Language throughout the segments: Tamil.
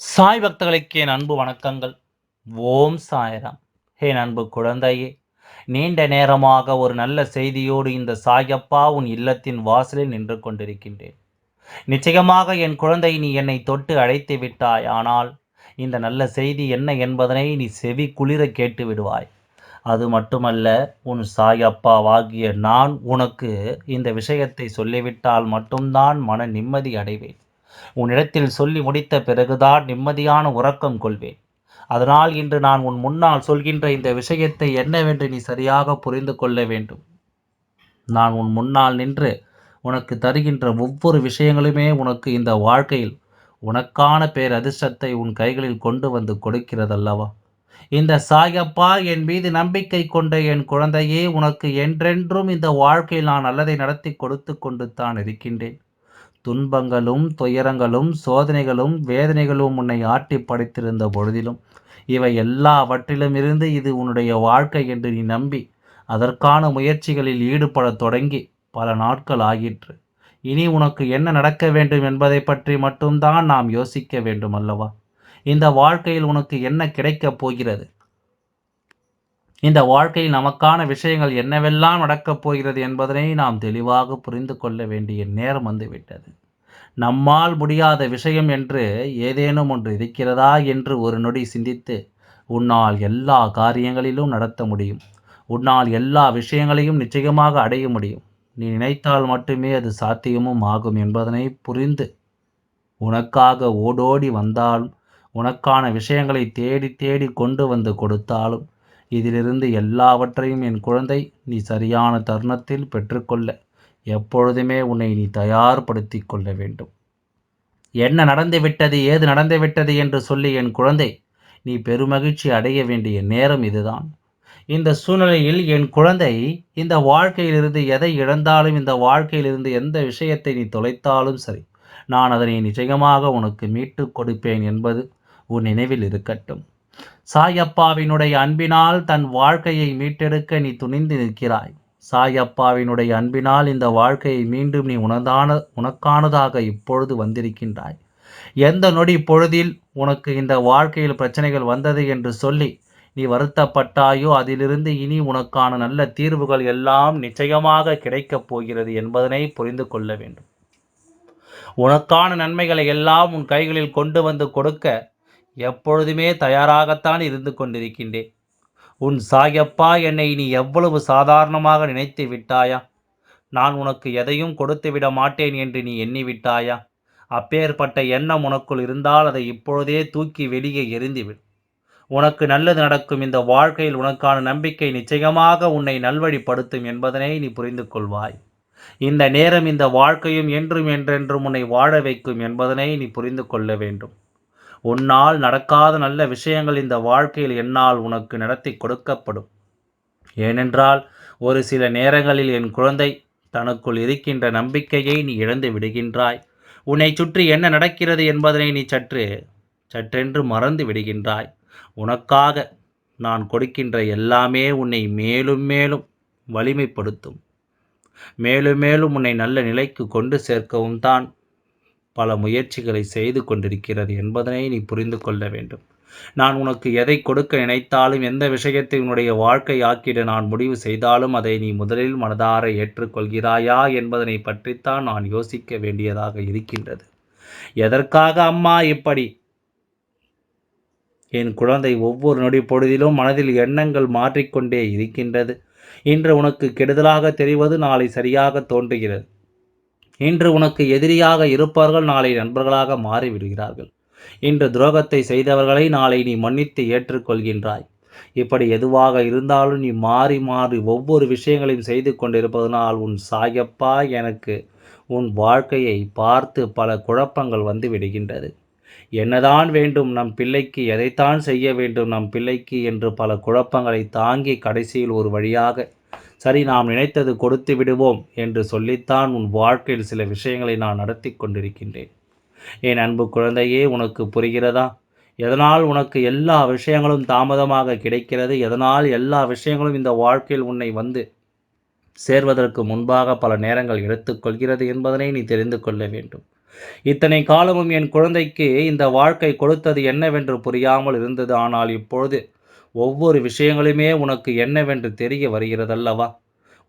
சாய் பக்தர்களுக்கு என் அன்பு வணக்கங்கள். ஓம் சாய்ராம். ஹே அன்பு குழந்தையே நீண்ட நேரமாக ஒரு நல்ல செய்தியோடு இந்த சாயப்பா உன் இல்லத்தின் வாசலில் நின்று கொண்டிருக்கின்றேன். நிச்சயமாக என் குழந்தை நீ என்னை தொட்டு அழைத்து விட்டாய் ஆனால் இந்த நல்ல செய்தி என்ன என்பதனை நீ செவி குளிர கேட்டு விடுவாய். அது மட்டுமல்ல உன் சாயப்பாவாகிய நான் உனக்கு இந்த விஷயத்தை சொல்லிவிட்டால் மட்டும்தான் மன நிம்மதி அடைவேன். உன்னிடத்தில் சொல்லி முடித்த பிறகுதான் நிம்மதியான உறக்கம் கொள்வேன். அதனால் இன்று நான் உன் முன்னால் சொல்கின்ற இந்த விஷயத்தை என்னவென்று நீ சரியாக புரிந்து கொள்ள வேண்டும். நான் உன் முன்னால் நின்று உனக்கு தருகின்ற ஒவ்வொரு விஷயங்களுமே உனக்கு இந்த வாழ்க்கையில் உனக்கான பேர் அதிர்ஷ்டத்தை உன் கைகளில் கொண்டு வந்து கொடுக்கிறதல்லவா? இந்த சாயப்பா என் மீது நம்பிக்கை கொண்ட என் குழந்தையே உனக்கு என்றென்றும் இந்த வாழ்க்கையில் நான் நல்லதை நடத்தி கொடுத்து கொண்டு தான் இருக்கின்றேன். துன்பங்களும் துயரங்களும் சோதனைகளும் வேதனைகளும் உன்னை ஆட்டி படைத்திருந்த பொழுதிலும். இவை எல்லாவற்றிலும் இருந்து இது உன்னுடைய வாழ்க்கை என்று நீ நம்பி அதற்கான முயற்சிகளில் ஈடுபடத் தொடங்கி பல நாட்கள் ஆகிற்று இனி உனக்கு என்ன நடக்க வேண்டும் என்பதை பற்றி மட்டும்தான் நாம் யோசிக்க வேண்டும் அல்லவா இந்த வாழ்க்கையில் உனக்கு என்ன கிடைக்கப் போகிறது? இந்த வாழ்க்கையில் நமக்கான விஷயங்கள் என்னவெல்லாம் நடக்கப் போகிறது என்பதனை நாம் தெளிவாக புரிந்து கொள்ள வேண்டிய நேரம் வந்துவிட்டது. நம்மால் முடியாத விஷயம் என்று ஏதேனும் ஒன்று இருக்கிறதா என்று ஒரு நொடி சிந்தித்து உன்னால் எல்லா காரியங்களிலும் நடத்த முடியும். உன்னால் எல்லா விஷயங்களையும் நிச்சயமாக அடைய முடியும். நீ நினைத்தால் மட்டுமே அது சாத்தியமும் ஆகும் என்பதனை புரிந்து உனக்காக ஓடோடி வந்தாலும் உனக்கான விஷயங்களை தேடி தேடி கொண்டு வந்து கொடுத்தாலும் இதிலிருந்து எல்லாவற்றையும் என் குழந்தை நீ சரியான தருணத்தில் பெற்றுக்கொள்ள எப்பொழுதுமே உன்னை நீ தயார்படுத்தி கொள்ள வேண்டும். என்ன நடந்துவிட்டது ஏது நடந்துவிட்டது என்று சொல்லி என் குழந்தை நீ பெருமகிழ்ச்சி அடைய வேண்டிய நேரம் இதுதான். இந்த சூழ்நிலையில் என் குழந்தை இந்த வாழ்க்கையிலிருந்து எதை இழந்தாலும் இந்த வாழ்க்கையிலிருந்து எந்த விஷயத்தை நீ தொலைத்தாலும் சரி நான் அதனை நிச்சயமாக உனக்கு மீட்டு கொடுப்பேன் என்பது உன் நினைவில் இருக்கட்டும். சாயப்பாவினுடைய அன்பினால் தன் வாழ்க்கையை மீட்டெடுக்க நீ துணிந்து நிற்கிறாய். சாயப்பாவினுடைய அன்பினால் இந்த வாழ்க்கையை மீண்டும் நீ உனதான உனக்கானதாக இப்பொழுது வந்திருக்கின்றாய். எந்த நொடி பொழுதில் உனக்கு இந்த வாழ்க்கையில் பிரச்சனைகள் வந்தது என்று சொல்லி நீ வருத்தப்பட்டாயோ அதிலிருந்து இனி உனக்கான நல்ல தீர்வுகள் எல்லாம் நிச்சயமாக கிடைக்கப் போகிறது என்பதனை புரிந்து கொள்ள வேண்டும். உனக்கான நன்மைகளை எல்லாம் உன் கைகளில் கொண்டு வந்து கொடுக்க எப்பொழுதுமே தயாராகத்தான் இருந்து கொண்டிருக்கின்றேன். உன் சாயப்பா என்னை நீ எவ்வளவு சாதாரணமாக நினைத்து விட்டாயா? நான் உனக்கு எதையும் கொடுத்து விட மாட்டேன் என்று நீ எண்ணிவிட்டாயா அப்பேற்பட்ட எண்ணம் உனக்குள் இருந்தால் அதை இப்பொழுதே தூக்கி வெளியே எரிந்துவிடும் உனக்கு நல்லது நடக்கும் இந்த வாழ்க்கையில் உனக்கான நம்பிக்கை நிச்சயமாக உன்னை நல்வழிப்படுத்தும் என்பதனை நீ புரிந்து கொள்வாய். இந்த நேரம் இந்த வாழ்க்கையும் என்றும் என்றென்றும் உன்னை வாழ வைக்கும் என்பதனை நீ புரிந்து கொள்ள வேண்டும். உன்னால் நடக்காத நல்ல விஷயங்கள் இந்த வாழ்க்கையில் என்னால் உனக்கு நடத்தி கொடுக்கப்படும். ஏனென்றால் ஒரு சில நேரங்களில் என் குழந்தை தனக்குள் இருக்கின்ற நம்பிக்கையை நீ இழந்து விடுகின்றாய். உன்னை சுற்றி என்ன நடக்கிறது என்பதனை நீ சற்று சற்றென்று மறந்து விடுகின்றாய். உனக்காக நான் கொடுக்கின்ற எல்லாமே உன்னை மேலும் மேலும் வலிமைப்படுத்தும். மேலும் மேலும் உன்னை நல்ல நிலைக்கு கொண்டு சேர்க்கவும் தான் பல முயற்சிகளை செய்து கொண்டிருக்கிறது என்பதனை நீ புரிந்து கொள்ள வேண்டும். நான் உனக்கு எதை கொடுக்க நினைத்தாலும் எந்த விஷயத்தை உன்னுடைய வாழ்க்கை ஆக்கிட நான் முடிவு செய்தாலும் அதை நீ முதலில் மனதார ஏற்றுக்கொள்கிறாயா என்பதனை பற்றித்தான் நான் யோசிக்க வேண்டியதாக இருக்கின்றது. எதற்காக அம்மா இப்படி? என் குழந்தை ஒவ்வொரு நொடி பொழுதிலும் மனதில் எண்ணங்கள் மாற்றிக்கொண்டே இருக்கின்றது. இன்று உனக்கு கெடுதலாக தெரிவது நாளை சரியாக தோன்றுகிறது. இன்று உனக்கு எதிரியாக இருப்பவர்கள் நாளை நண்பர்களாக மாறிவிடுகிறார்கள். இன்று துரோகத்தை செய்தவர்களை நாளை நீ மன்னித்து ஏற்றுக்கொள்கின்றாய். இப்படி எதுவாக இருந்தாலும் நீ மாறி மாறி ஒவ்வொரு விஷயங்களையும் செய்து கொண்டிருப்பதனால் உன் சாயப்பா எனக்கு உன் வாழ்க்கையை பார்த்து பல குழப்பங்கள் வந்து விடுகின்றது. என்னதான் வேண்டும் நம் பிள்ளைக்கு எதைத்தான் செய்ய வேண்டும் நம் பிள்ளைக்கு என்று பல குழப்பங்களை தாங்கி கடைசியில் ஒரு வழியாக சரி நாம் நினைத்தது கொடுத்து விடுவோம் என்று சொல்லித்தான் உன் வாழ்க்கையில் சில விஷயங்களை நான் நடத்தி கொண்டிருக்கின்றேன். என் அன்பு குழந்தையே உனக்கு புரிகிறதா? எதனால் உனக்கு எல்லா விஷயங்களும் தாமதமாக கிடைக்கிறது? எதனால் எல்லா விஷயங்களும் இந்த வாழ்க்கையில் உன்னை வந்து சேர்வதற்கு முன்பாக பல நேரங்கள் எடுத்துக்கொள்கிறது என்பதனை நீ தெரிந்து கொள்ள வேண்டும். இத்தனை காலமும் என் குழந்தைக்கு இந்த வாழ்க்கை கொடுத்தது என்னவென்று புரியாமல் இருந்தது. ஆனால் இப்பொழுது ஒவ்வொரு விஷயங்களுமே உனக்கு என்னவென்று தெரிய வருகிறதல்லவா?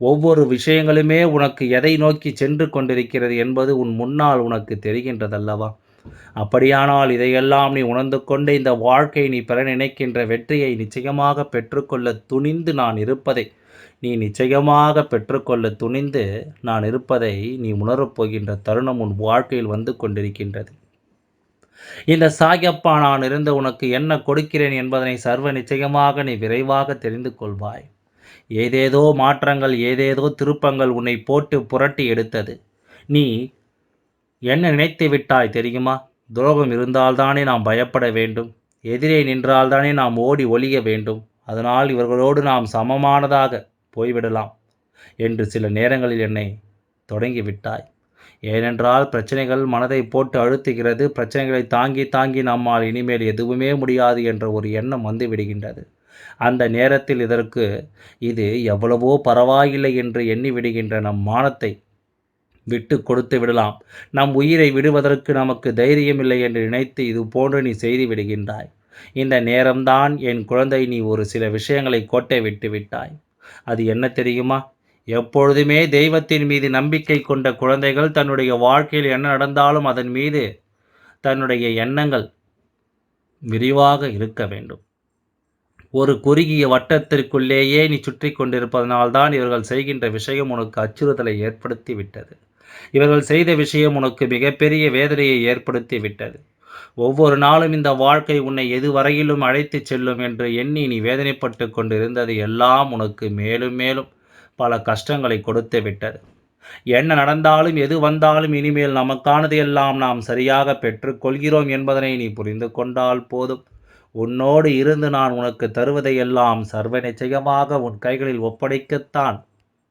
ஒவ்வொரு விஷயங்களுமே உனக்கு எதை நோக்கி சென்று கொண்டிருக்கிறது என்பது உன் முன்னால் உனக்கு தெரிகின்றதல்லவா? அப்படியானால் இதையெல்லாம் நீ உணர்ந்து கொண்டு இந்த வாழ்க்கை நீ பெற நினைக்கின்ற வெற்றியை நிச்சயமாக பெற்றுக்கொள்ள துணிந்து நான் இருப்பதை நீ நிச்சயமாக பெற்றுக்கொள்ள துணிந்து நான் இருப்பதை நீ உணரப் போகின்ற தருணம் உன் வாழ்க்கையில் வந்து கொண்டிருக்கின்றது. இந்த சாயப்பா நான் இருந்து உனக்கு என்ன கொடுக்கிறேன் என்பதனை சர்வ நிச்சயமாக நீ விரைவாக தெரிந்து கொள்வாய். ஏதேதோ மாற்றங்கள் ஏதேதோ திருப்பங்கள் உன்னை போட்டு புரட்டி எடுத்தது. நீ என்ன நினைத்து விட்டாய் தெரியுமா? துரோகம் இருந்தால்தானே நாம் பயப்பட வேண்டும். எதிரே நின்றால்தானே நாம் ஓடி ஒழிய வேண்டும். அதனால் இவர்களோடு நாம் சமமானதாக போய்விடலாம் என்று சில நேரங்களில் என்னை தொடங்கிவிட்டாய் ஏனென்றால் பிரச்சனைகள் மனதை போட்டு அழுத்துகிறது. பிரச்சனைகளை தாங்கி தாங்கி நம்மால் இனிமேல் எதுவுமே முடியாது என்ற ஒரு எண்ணம் வந்து விடுகின்றது அந்த நேரத்தில் இதற்கு இது எவ்வளவோ பரவாயில்லை என்று எண்ணி விடுகின்ற நம் மானத்தை விட்டு கொடுத்து விடலாம். நம் உயிரை விடுவதற்கு நமக்கு தைரியமில்லை என்று நினைத்து இது போன்று நீ செய்து விடுகின்றாய். இந்த நேரம்தான் என் குழந்தை நீ ஒரு சில விஷயங்களை கோட்டை விட்டு விட்டாய். அது என்ன தெரியுமா? எப்பொழுதுமே தெய்வத்தின் மீது நம்பிக்கை கொண்ட குழந்தைகள் தன்னுடைய வாழ்க்கையில் என்ன நடந்தாலும் அதன் மீது தன்னுடைய எண்ணங்கள் விரிவாக இருக்க வேண்டும். ஒரு குறுகிய வட்டத்திற்குள்ளேயே நீ சுற்றி கொண்டிருப்பதனால்தான் இவர்கள் செய்கின்ற விஷயம் உனக்கு அச்சுறுத்தலை ஏற்படுத்தி விட்டது இவர்கள் செய்த விஷயம் உனக்கு மிகப்பெரிய வேதனையை ஏற்படுத்தி விட்டது ஒவ்வொரு நாளும் இந்த வாழ்க்கை உன்னை எதுவரையிலும் அழைத்துச் செல்லும் என்று எண்ணி நீ வேதனைப்பட்டு கொண்டிருந்தது எல்லாம் உனக்கு மேலும் மேலும் பல கஷ்டங்களை கொடுத்து விட்டது. என்ன நடந்தாலும் எது வந்தாலும் இனிமேல் நமக்கானது எல்லாம் நாம் சரியாக பெற்றுக்கொள்கிறோம் என்பதனை நீ புரிந்து கொண்டால் போதும். உன்னோடு இருந்து நான் உனக்கு தருவதையெல்லாம் சர்வ நிச்சயமாக உன் கைகளில் ஒப்படைக்கத்தான்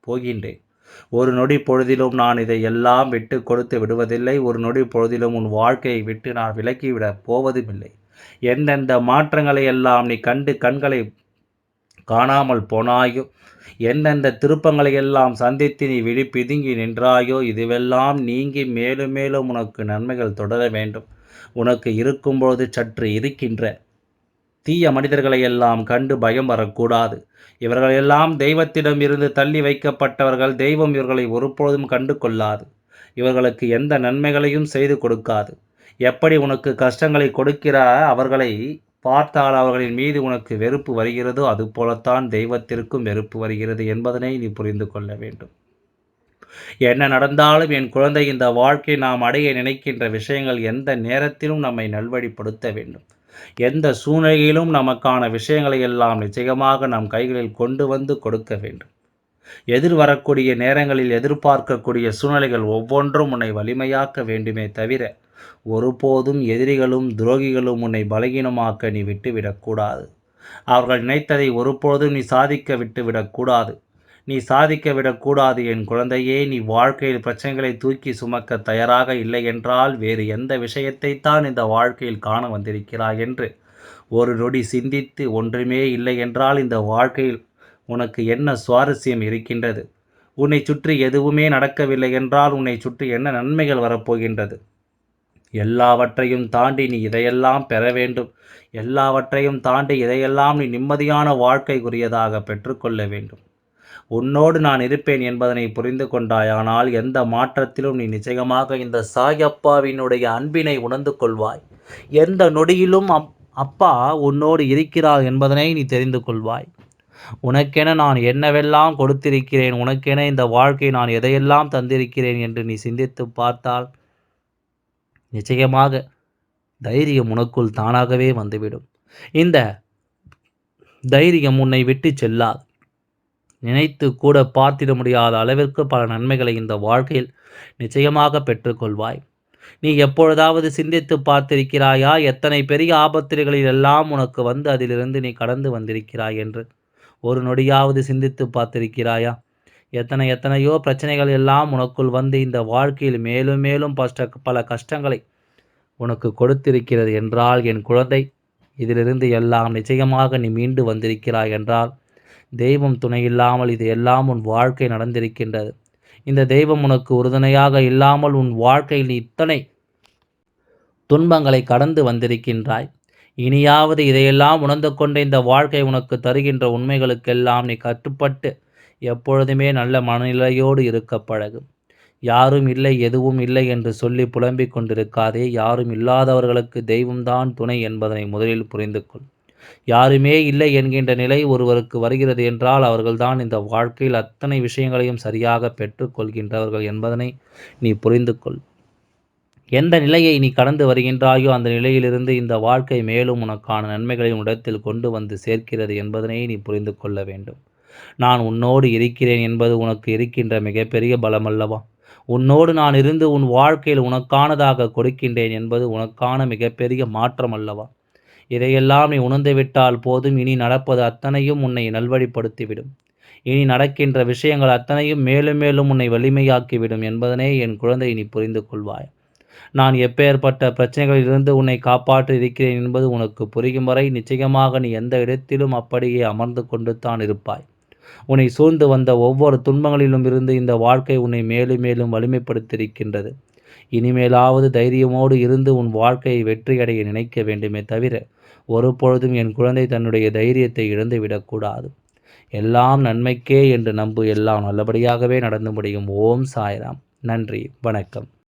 போகின்றேன். ஒரு நொடி பொழுதிலும் நான் இதை எல்லாம் விட்டு கொடுத்து விடுவதில்லை. ஒரு நொடி பொழுதிலும் உன் வாழ்க்கையை விட்டு நான் விலக்கிவிடப் போவதுமில்லை. எந்தெந்த மாற்றங்களை எல்லாம் நீ கண்டு கண்களை காணாமல் போனாயோ? எந்தெந்த திருப்பங்களை எல்லாம் சந்தித்து நீ விழி பிதுங்கி நின்றாயோ? இதுவெல்லாம் நீங்கி மேலும் மேலும் உனக்கு நன்மைகள் தொடர வேண்டும். உனக்கு இருக்கும்பொழுது சற்று இருக்கின்ற தீய மனிதர்களை எல்லாம் கண்டு பயம் வரக்கூடாது. இவர்கள் எல்லாம் தெய்வத்திடம் இருந்து தள்ளி வைக்கப்பட்டவர்கள் தெய்வம் இவர்களை ஒருபொழுதும் கண்டு கொள்ளாது இவர்களுக்கு எந்த நன்மைகளையும் செய்து கொடுக்காது. எப்படி உனக்கு கஷ்டங்களை கொடுக்கிறார்? அவர்களை பார்த்தால் அவர்களின் மீது உனக்கு வெறுப்பு வருகிறதோ அதுபோலத்தான் தெய்வத்திற்கும் வெறுப்பு வருகிறது என்பதனை நீ புரிந்து கொள்ள வேண்டும். என்ன நடந்தாலும் என் குழந்தை இந்த வாழ்க்கை நாம் அடைய நினைக்கின்ற விஷயங்கள் எந்த நேரத்திலும் நம்மை நல்வழிப்படுத்த வேண்டும். எந்த சூழ்நிலையிலும் நமக்கான விஷயங்களை எல்லாம் நிச்சயமாக நம் கைகளில் கொண்டு வந்து கொடுக்க வேண்டும். எதிர் வரக்கூடிய நேரங்களில் எதிர்பார்க்கக்கூடிய சூழ்நிலைகள் ஒவ்வொன்றும் உன்னை வலிமையாக்க வேண்டுமே தவிர ஒருபோதும் எதிரிகளும் துரோகிகளும் உன்னை பலகீனமாக்க நீ விட்டுவிடக்கூடாது. அவர்கள் நினைத்ததை ஒருபோதும் நீ சாதிக்க விட்டுவிடக்கூடாது. நீ சாதிக்க விடக்கூடாது என் குழந்தையே நீ வாழ்க்கையில் பிரச்சனைகளை தூக்கி சுமக்க தயாராக இல்லை என்றால் வேறு எந்த விஷயத்தை தான் இந்த வாழ்க்கையில் காண வந்திருக்கிறாய் என்று ஒரு நொடி சிந்தித்து ஒன்றுமே இல்லை என்றால் இந்த வாழ்க்கையில் உனக்கு என்ன சுவாரஸ்யம் இருக்கின்றது? உன்னை சுற்றி எதுவுமே நடக்கவில்லை என்றால் உன்னை சுற்றி என்ன நன்மைகள் வரப்போகின்றது? எல்லாவற்றையும் தாண்டி நீ இதையெல்லாம் பெற வேண்டும். எல்லாவற்றையும் தாண்டி இதையெல்லாம் நீ நிம்மதியான வாழ்க்கைக்குரியதாக பெற்றுக்கொள்ள வேண்டும். உன்னோடு நான் இருப்பேன் என்பதனை புரிந்து கொண்டாயானால் எந்த மாற்றத்திலும் நீ நிச்சயமாக இந்த சாயப்பாவினுடைய அன்பினை உணர்ந்து கொள்வாய். எந்த நொடியிலும் அப் அப்பா உன்னோடு இருக்கிறார் என்பதனை நீ தெரிந்து கொள்வாய். உனக்கென நான் என்னவெல்லாம் கொடுத்திருக்கிறேன் உனக்கென இந்த வாழ்க்கை நான் எதையெல்லாம் தந்திருக்கிறேன் என்று நீ சிந்தித்து பார்த்தால் நிச்சயமாக தைரியம் உனக்குள் தானாகவே வந்துவிடும். இந்த தைரியம் உன்னை விட்டு செல்லாது. நினைத்து கூட பார்த்திட முடியாத அளவிற்கு பல நன்மைகளை இந்த வாழ்க்கையில் நிச்சயமாக பெற்றுக்கொள்வாய். நீ எப்பொழுதாவது சிந்தித்து பார்த்திருக்கிறாயா? எத்தனை பெரிய ஆபத்திரிகளில் எல்லாம் உனக்கு வந்து அதிலிருந்து நீ கடந்து வந்திருக்கிறாய் என்று. ஒரு நொடியாவது சிந்தித்து பார்த்திருக்கிறாயா? எத்தனை எத்தனையோ பிரச்சனைகள் எல்லாம் உனக்குள் வந்து இந்த வாழ்க்கையில் மேலும் மேலும் பஷ்ட பல கஷ்டங்களை உனக்கு கொடுத்திருக்கிறது என்றால் என் குழந்தை இதிலிருந்து எல்லாம் நிச்சயமாக நீ மீண்டு வந்திருக்கிறாய் என்றால் தெய்வம் துணை இல்லாமல் இது எல்லாம் உன் வாழ்க்கை நடந்திருக்கின்றது. இந்த தெய்வம் உனக்கு உறுதுணையாக இல்லாமல் உன் வாழ்க்கையில் இத்தனை துன்பங்களை கடந்து வந்திருக்கின்றாய். இனியாவது இதையெல்லாம் உணர்ந்து கொண்ட இந்த வாழ்க்கை உனக்கு தருகின்ற உண்மைகளுக்கெல்லாம் நீ கட்டுப்பட்டு எப்பொழுதுமே நல்ல மனநிலையோடு இருக்க பழகும் யாரும் இல்லை எதுவும் இல்லை என்று சொல்லி புலம்பிக் கொண்டிருக்காதே யாரும் இல்லாதவர்களுக்கு தெய்வம்தான் துணை என்பதனை முதலில் புரிந்து கொள். யாருமே இல்லை என்கின்ற நிலை ஒருவருக்கு வருகிறது என்றால் அவர்கள்தான் இந்த வாழ்க்கையில் அத்தனை விஷயங்களையும் சரியாக பெற்றுக்கொள்கின்றவர்கள் என்பதனை நீ புரிந்து கொள். எந்த நிலையை நீ கடந்து வருகின்றாயோ அந்த நிலையிலிருந்து இந்த வாழ்க்கை மேலும் உனக்கான நன்மைகளையும் உடத்தில் கொண்டு வந்து சேர்க்கிறது என்பதனை நீ புரிந்து கொள்ள வேண்டும். நான் உன்னோடு இருக்கிறேன் என்பது உனக்கு இருக்கின்ற மிகப்பெரிய பலமல்லவா. உன்னோடு நான் இருந்து உன் வாழ்க்கையில் உனக்கானதாக கொடுக்கின்றேன் என்பது உனக்கான மிகப்பெரிய மாற்றம் அல்லவா இதையெல்லாம் நீ உணர்ந்துவிட்டால் போதும் இனி நடப்பது அத்தனையும் உன்னை நல்வழிப்படுத்திவிடும். இனி நடக்கின்ற விஷயங்கள் அத்தனையும் மேலும் மேலும் உன்னை வலிமையாக்கிவிடும் என்பதனே என் குழந்தை நீ புரிந்து கொள்வாய். நான் எப்பேற்பட்ட பிரச்சனைகளிலிருந்து உன்னை காப்பாற்றி இருக்கிறேன் என்பது உனக்கு புரியும் வரை நிச்சயமாக நீ எந்த இடத்திலும் அப்படியே அமர்ந்து கொண்டு தான் இருப்பாய். உன்னை சூழ்ந்து வந்த ஒவ்வொரு துன்பங்களிலும் இருந்து இந்த வாழ்க்கை உன்னை மேலும் மேலும் வலிமைப்படுத்தியிருக்கின்றது. இனிமேலாவது தைரியமோடு இருந்து உன் வாழ்க்கையை வெற்றியடைய நினைக்க வேண்டுமே தவிர ஒரு பொழுதும் என் குழந்தை தன்னுடைய தைரியத்தை இழந்துவிடக்கூடாது எல்லாம் நன்மைக்கே என்று நம்பு எல்லாம் நல்லபடியாகவே நடந்து முடியும். ஓம் சாய்ராம். நன்றி. வணக்கம்.